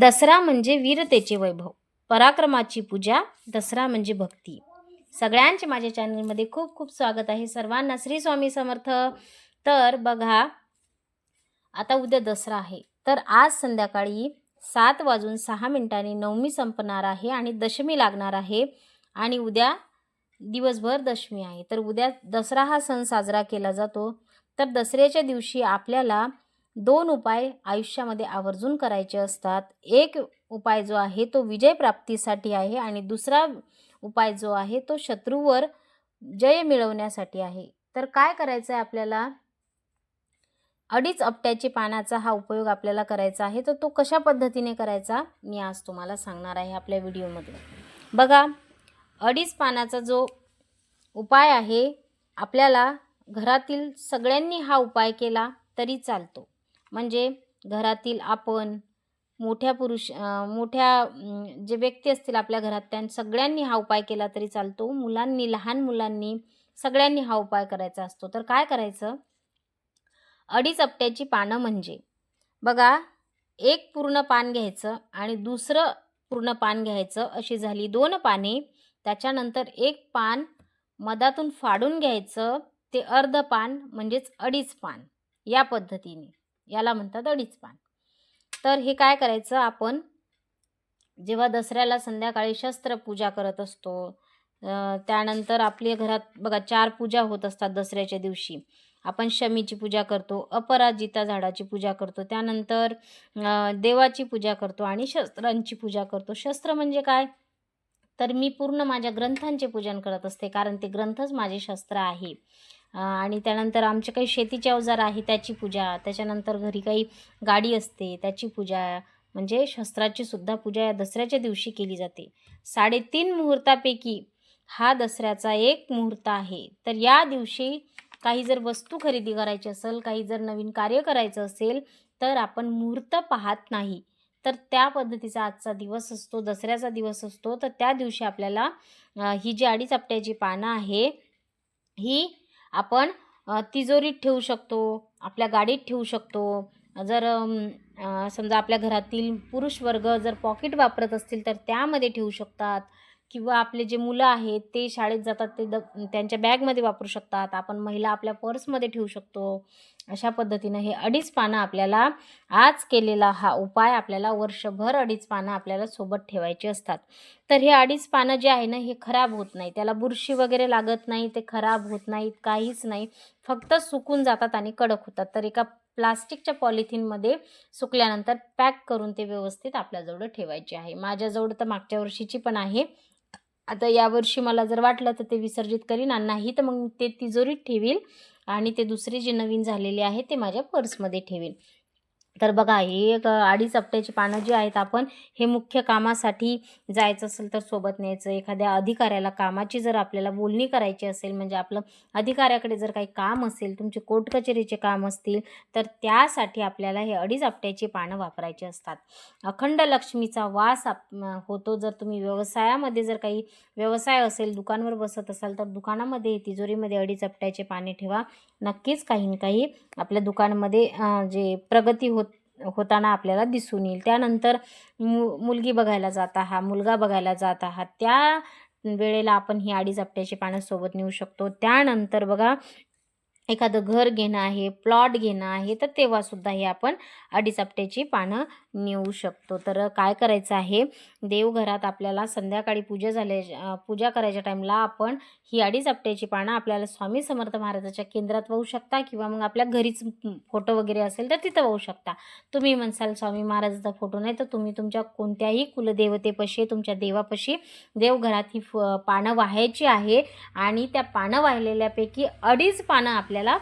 दसरा म्हणजे वीरतेचे वैभव. पराक्रमाची पूजा दसरा म्हणजे भक्ती. सगळ्यांचे माझ्या चॅनलमध्ये खूप खूप स्वागत आहे. सर्वांना श्री स्वामी समर्थ. तर बघा आता उद्या दसरा आहे. तर आज संध्याकाळी सात वाजून सहा मिनिटांनी नवमी संपणार आहे आणि दशमी लागणार आहे आणि उद्या दिवसभर दशमी आहे. तर उद्या दसरा हा सण साजरा केला जातो. तर दसऱ्याच्या दिवशी आपल्याला दोन उपाय आयुष्यामध्ये आवर्जून करायचे असतात. एक उपाय जो आहे तो विजय प्राप्तीसाठी आहे आणि दुसरा उपाय जो आहे तो शत्रूवर जय मिळवण्यासाठी आहे. तर काय करायचं आहे आपल्याला? अडीच अपट्याची पानाचा हा उपयोग आपल्याला करायचा आहे. तर तो कशा पद्धतीने करायचा? मी आज तुम्हाला सांगणार आहे आपल्या व्हिडिओमध्ये. बघा अडीच पानाचा जो उपाय आहे आपल्याला घरातील सगळ्यांनी हा उपाय केला तरी चालतो. म्हणजे घरातील आपण मोठ्या पुरुष मोठ्या जे व्यक्ती असतील आपल्या घरात त्या सगळ्यांनी हा उपाय केला तरी चालतो. मुलांनी लहान मुलांनी सगळ्यांनी हा उपाय करायचा असतो. तर काय करायचं? अडीच आपट्याची पानं म्हणजे बघा एक पूर्ण पान घ्यायचं आणि दुसरं पूर्ण पान घ्यायचं. अशी झाली दोन पाने. त्याच्यानंतर एक पान मधातून फाडून घ्यायचं. ते अर्ध पान म्हणजेच अडीच पान या पद्धतीने. याला म्हणतात अडीच पान तर हे काय करायचं? आपण जेव्हा दसऱ्याला संध्याकाळी शस्त्रपूजा करत असतो त्यानंतर आपल्या घरात बघा चार पूजा होत असतात दसऱ्याच्या दिवशी. आपण शमीची पूजा करतो अपराजिता झाडाची पूजा करतो त्यानंतर देवाची पूजा करतो आणि शस्त्रांची पूजा करतो. शस्त्र म्हणजे काय? तर मी पूर्ण माझ्या ग्रंथांचे पूजन करत असते कारण ते ग्रंथच माझे शस्त्र आहे. आणि त्यानंतर आमचे काही शेतीचे अवजार आहे त्याची पूजा त्याच्यानंतर घरी काही गाडी असते त्याची पूजा म्हणजे शस्त्राची सुद्धा पूजा या दसऱ्याच्या दिवशी केली जाते. साडेतीन मुहूर्तापैकी हा दसऱ्याचा एक मुहूर्त आहे. तर या दिवशी काही जर वस्तू खरेदी करायची असेल काही जर नवीन कार्य करायचं असेल तर आपण मुहूर्त पाहत नाही. तर त्या पद्धतीचा आजचा दिवस असतो दसऱ्याचा दिवस असतो. तर त्या दिवशी आपल्याला ही जी अडीच आपट्याची पानं आहे ही आपण तिजोरीत ठेवू शकतो आपल्या गाडीत ठेवू शकतो. जर समजा आपल्या घरातील पुरुष वर्ग जर पॉकेट वापरत असतील तर त्यामध्ये ठेवू शकतात. किंवा आपले जे मुलं आहेत ते शाळेत जातात ते द त्यांच्या बॅगमध्ये वापरू शकतात. आपण महिला आपल्या पर्समध्ये ठेवू शकतो. अशा पद्धतीनं हे अडीच पानं आपल्याला आज केलेला हा उपाय आपल्याला वर्षभर अडीच पानं आपल्याला सोबत ठेवायची असतात. तर हे अडीच पानं जे आहे ना हे खराब होत नाही. त्याला बुरशी वगैरे लागत नाही ते खराब होत नाहीत काहीच नाही. फक्त सुकून जातात आणि कडक होतात. तर एका प्लास्टिकच्या पॉलिथिनमध्ये सुकल्यानंतर पॅक करून ते व्यवस्थित आपल्याजवळ ठेवायचे आहे. माझ्याजवळ तर मागच्या वर्षीची पण आहे. आता यावर्षी मला जर वाटलं तर ते विसर्जित करीन आणि नाही तर मग ते तिजोरीत ठेवील आणि ते दुसरे जे नवीन झालेले आहे ते माझ्या पर्समध्ये ठेवेन. तर बघा हे एक अडीच आपट्याची पानं जी आहेत आपण हे मुख्य कामासाठी जायचं असेल तर सोबत न्यायचं. एखाद्या अधिकाऱ्याला कामाची जर आपल्याला बोलणी करायची असेल म्हणजे आपलं अधिकाऱ्याकडे जर काही काम असेल तुमचे कोर्ट कचेरीचे काम असतील तर त्यासाठी आपल्याला हे अडीच आपट्याची पानं वापरायची असतात. अखंड लक्ष्मीचा वास आप होतो. जर तुम्ही व्यवसायामध्ये जर काही व्यवसाय असेल दुकानवर बसत असाल तर दुकानामध्ये तिजोरीमध्ये अडीच आपट्याचे पाने ठेवा. नक्कीच काही ना काही आपल्या दुकानामध्ये जे प्रगती होत होताना आपल्याला दिसून येईल. त्यानंतर मु मुलगी बघायला जात आहात मुलगा बघायला जात आहात. त्या वेळेला आपण ही अडीच आपट्याची पानं सोबत नेऊ शकतो. त्यानंतर बघा एखादं घर घेणं आहे प्लॉट घेणं आहे तर तेव्हासुद्धा हे आपण अडीच आपट्याची पानं नेऊ शकतो. तर काय करायचं आहे देवघरात आपल्याला संध्याकाळी पूजा झाल्या पूजा करायच्या टाईमला आपण ही अडीच आपट्याची पानं आपल्याला स्वामी समर्थ महाराजाच्या केंद्रात वाहू शकता किंवा मग आपल्या घरीच फोटो वगैरे असेल तर तिथं वाहू शकता. तुम्ही म्हणसाल स्वामी महाराजाचा फोटो नाही तर तुम्ही तुमच्या कोणत्याही कुलदेवतेपाशी तुमच्या देवापाशी देवघरात ही फ पानं वाहायची आहे आणि त्या पानं वाहिलेल्यापैकी अडीच पानं आपल्याला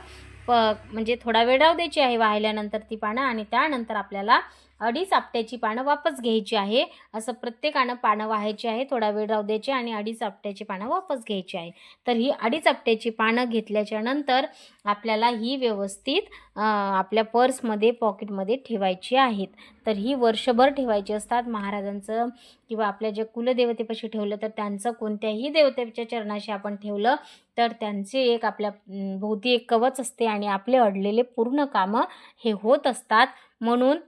प म्हणजे थोडा वेळ राहू द्यायची आहे वाहिल्यानंतर ती पानं आणि त्यानंतर आपल्याला अडीच आपट्याची पानं वापस घ्यायची आहे. असं प्रत्येकानं पानं वाहायची आहे. थोडा वेळ राहू द्यायची आणि अडीच आपट्याची पानं वापस घ्यायची आहे. तर ही अडीच आपट्याची पानं घेतल्याच्या नंतर आपल्याला ही व्यवस्थित आपल्या पर्समध्ये पॉकेटमध्ये ठेवायची आहेत. तर ही वर्षभर ठेवायची असतात. महाराजांचं किंवा आपल्या ज्या कुलदेवतेपाशी ठेवलं तर त्यांचं कोणत्याही देवतेच्या चरणाशी आपण ठेवलं तर त्यांचे एक आपल्या भोवती एक कवच असते आणि आपले अडलेले पूर्ण कामं हे होत असतात. म्हणून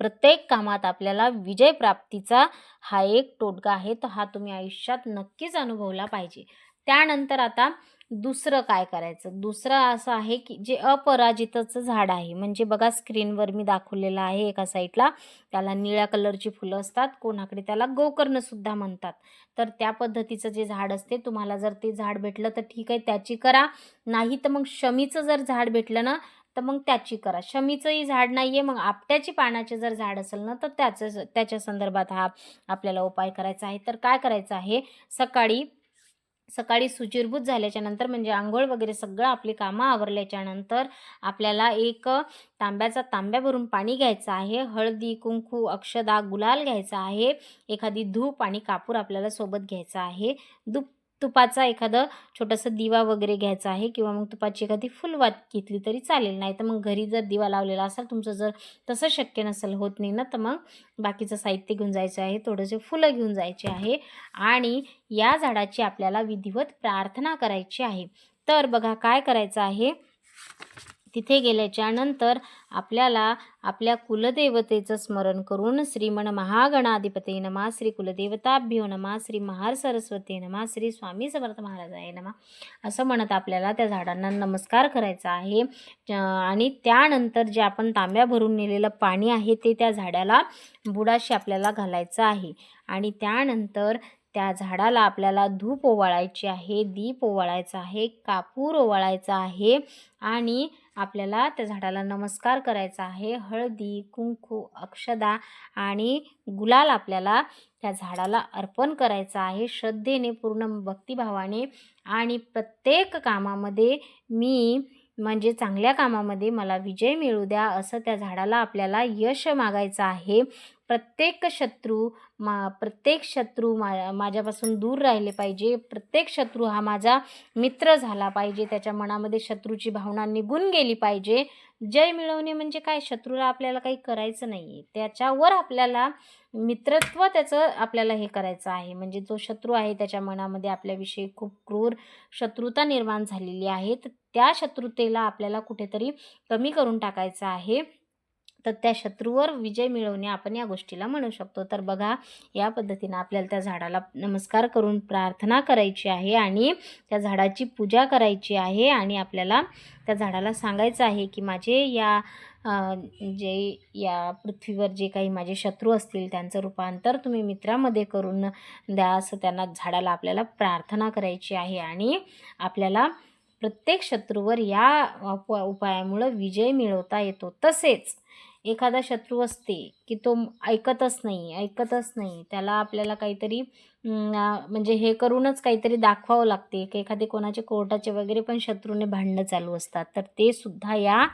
प्रत्येक कामात आपल्याला विजय प्राप्तीचा हा एक टोटका आहे. तर हा तुम्ही आयुष्यात नक्कीच अनुभवला पाहिजे. त्यानंतर आता दुसरं काय करायचं? दुसरं असं आहे की जे अपराजिताचं झाड आहे. म्हणजे बघा स्क्रीनवर मी दाखवलेलं आहे एका साईडला. त्याला निळ्या कलरची फुलं असतात. कोणाकडे त्याला गोकर्णसुद्धा म्हणतात. तर त्या पद्धतीचं जे झाड असते तुम्हाला जर ते झाड भेटलं तर ठीक आहे त्याची करा. नाही तर मग शमीचं जर झाड भेटलं ना तर मग त्याची करा. शमीचंही झाड नाही आहे मग आपट्याची पानाचे जर झाड असेल ना तर त्याचं त्याच्या संदर्भात हा आपल्याला उपाय करायचा आहे. तर काय करायचं आहे? सकाळी सकाळी सुचिरभूत झाल्याच्यानंतर म्हणजे आंघोळ वगैरे सगळं आपली कामं आवरल्याच्या नंतर आपल्याला एक तांब्याचा तांब्या भरून पाणी घ्यायचं आहे. हळदी कुंकू अक्षदा गुलाल घ्यायचा आहे. एखादी धूप आणि कापूर आपल्याला सोबत घ्यायचा आहे. धूप तुपाचा एखादं छोटंसं दिवा वगैरे घ्यायचा आहे किंवा मग तुपाची एखादी फुलवात घेतली तरी चालेल. नाही तर मग घरी जर दिवा लावलेला असेल तुमचं जर तसं शक्य नसेल होत नाही ना तर मग बाकीचं साहित्य घेऊन जायचं आहे थोडेसे फुलं घेऊन जायचे आहे आणि या झाडाची आपल्याला विधिवत प्रार्थना करायची आहे. तर बघा काय करायचं आहे? तिथे गेल्याच्यानंतर आपल्याला आपल्या कुलदेवतेचं स्मरण करून श्रीमन महागणाधिपते नमा श्री कुलदेवताभ्यो नमा श्री महार सरस्वती नमा श्री स्वामी समर्थ महाराजाय नमा असं म्हणत आपल्याला त्या झाडांना नमस्कार करायचा आहे. आणि त्यानंतर जे आपण तांब्या भरून नेलेलं पाणी आहे ते त्या झाडाला बुडाशी आपल्याला घालायचं आहे. आणि त्यानंतर त्या झाडाला आपल्याला धूप ओवाळायची आहे दीप ओवाळायचा आहे कापूर ओवाळायचा आहे आणि आपल्याला त्या झाडाला नमस्कार करायचा आहे. हळदी कुंकू अक्षदा आणि गुलाल आपल्याला त्या झाडाला अर्पण करायचं आहे. श्रद्धेने पूर्ण भक्तिभावाने आणि प्रत्येक कामामध्ये मी म्हणजे चांगल्या कामामध्ये मला विजय मिळू द्या असं त्या झाडाला आपल्याला यश मागायचं आहे. प्रत्येक शत्रू मा प्रत्येक शत्रू मा माझ्यापासून दूर राहिले पाहिजे. प्रत्येक शत्रू हा माझा मित्र झाला पाहिजे. त्याच्या मनामध्ये शत्रूची भावना निघून गेली पाहिजे. जय मिळवणे म्हणजे काय? शत्रूला आपल्याला काही करायचं नाही आहे त्याच्यावर आपल्याला मित्रत्व त्याचं आपल्याला हे करायचं आहे. म्हणजे जो शत्रू आहे त्याच्या मनामध्ये आपल्याविषयी खूप क्रूर शत्रुता निर्माण झालेली आहे तर त्या शत्रुतेला आपल्याला कुठेतरी कमी करून टाकायचं आहे. तर त्या शत्रूवर विजय मिळवणे आपण या गोष्टीला म्हणू शकतो. तर बघा या पद्धतीनं आपल्याला त्या झाडाला नमस्कार करून प्रार्थना करायची आहे आणि त्या झाडाची पूजा करायची आहे आणि आपल्याला त्या झाडाला सांगायचं आहे की माझे या जे या पृथ्वीवर जे काही माझे शत्रू असतील त्यांचं रूपांतर तुम्ही मित्रामध्ये करून द्या असं त्यांना झाडाला आपल्याला प्रार्थना करायची आहे आणि आपल्याला प्रत्येक शत्रूवर या उप उपायामुळं विजय मिळवता येतो तसेच एखादा शत्रू असते की तो ऐकतच नाही ऐकतच नाही त्याला आपल्याला काहीतरी म्हणजे हे करूनच काहीतरी दाखवावं लागते की एखादे कोणाचे कोर्टाचे वगैरे पण शत्रूने भांडणं चालू असतात. तर ते सुद्धा या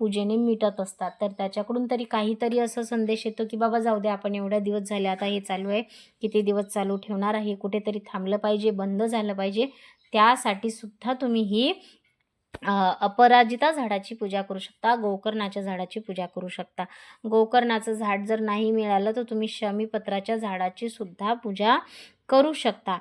पूजेने मिटत असतात. तर त्याच्याकडून तरी काहीतरी असं संदेश येतो की बाबा जाऊ दे आपण एवढ्या दिवस झाले आता हे चालू आहे किती दिवस चालू ठेवणार आहे कुठेतरी थांबलं पाहिजे बंद झालं पाहिजे. त्यासाठी सुद्धा तुम्ही ही अपराजिता झाडाची पूजा करू शकता गोकर्णाच्या झाडाची पूजा करू शकता. गोकर्णाचं झाड जर नाही मिळालं तर तुम्ही शमीपत्राच्या झाडाची सुद्धा पूजा करू शकता.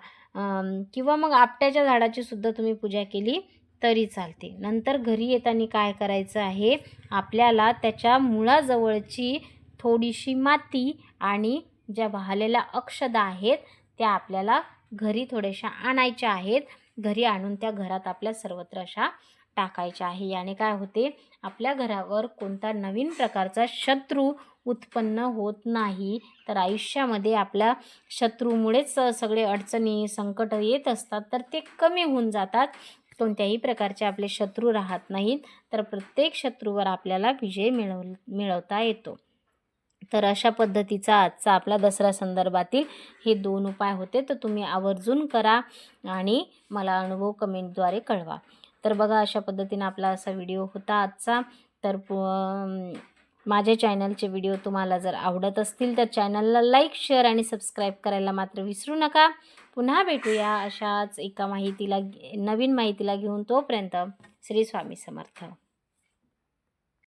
किंवा मग आपट्याच्या झाडाची सुद्धा तुम्ही पूजा केली तरी चालते. नंतर घरी येताना काय करायचं आहे आपल्याला त्याच्या मुळाजवळची थोडीशी माती आणि ज्या वाहलेल्या अक्षदा आहेत त्या आपल्याला घरी थोड्याशा आणायच्या आहेत. घरी आणून त्या घरात आपल्या सर्वत्र अशा टाकायच्या आहे. याने काय होते? आपल्या घरावर कोणता नवीन प्रकारचा शत्रू उत्पन्न होत नाही तर आयुष्यामध्ये आपल्या शत्रूमुळेच सगळे अडचणी संकट येत असतात तर ते कमी होऊन जातात. कोणत्याही प्रकारचे आपले शत्रू राहत नाहीत तर प्रत्येक शत्रूवर आपल्याला विजय मिळव मिळवता येतो. तर अशा पद्धतीचा आजचा आपला दसरा संदर्भातील हे दोन उपाय होते तर तुम्ही आवर्जून करा आणि मला अनुभव कमेंटद्वारे कळवा. तर बघा अशा पद्धतीनं आपला असा व्हिडिओ होता आजचा. तर पु- माझ्या चॅनलचे व्हिडिओ तुम्हाला जर आवडत असतील तर चॅनलला लाईक शेअर आणि सबस्क्राईब करायला मात्र विसरू नका. पुन्हा भेटूया अशाच एका माहितीला नवीन माहितीला घेऊन तोपर्यंत श्री स्वामी समर्थ.